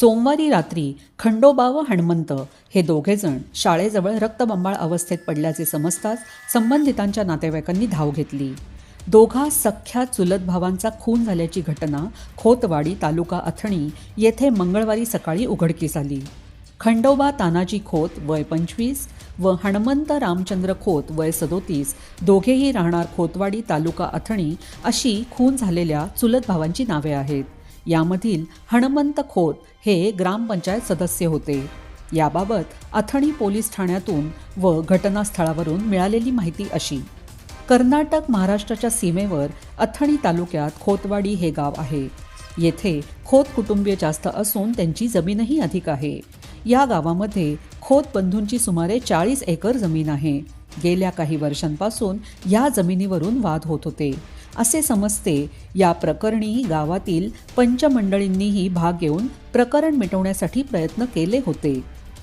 सोमवारी रात्री खंडोबा व हणमंत हे दोघेजण शाळेजवळ रक्तबंबाळ अवस्थेत पडल्याचे समजताच संबंधितांच्या नातेवाईकांनी धाव घेतली. दोघा सख्या चुलत भावांचा खून झाल्याची घटना खोतवाडी तालुका अथणी येथे मंगळवारी सकाळी उघडकीस आली. खंडोबा तानाजी खोत वय पंचवीस व हणमंत रामचंद्र खोत वय सदोतीस दोघेही राहणार खोतवाडी तालुका अथणी अशी खून झालेल्या चुलत भावांची नावे आहेत. यामधील हणमंत खोत हे ग्रामपंचायत सदस्य होते. याबाबत अथणी पोलीस ठाण्यातून व घटनास्थळावरून मिळालेली माहिती अशी. कर्नाटक महाराष्ट्राच्या सीमेवर अथणी तालुक्यात खोतवाडी हे गाव आहे. येथे खोत कुटुंबीय जास्त असून त्यांची जमीनही अधिक आहे. या गावामध्ये खोत बंधूंची सुमारे चाळीस एकर जमीन आहे. गेल्या काही वर्षांपासून या जमिनीवरून वाद होत होते. असे समजते. या प्रकरणी गावातील पंचमंडळींनीही भाग घेऊन प्रकरण मिटवण्यासाठी प्रयत्न केले होते.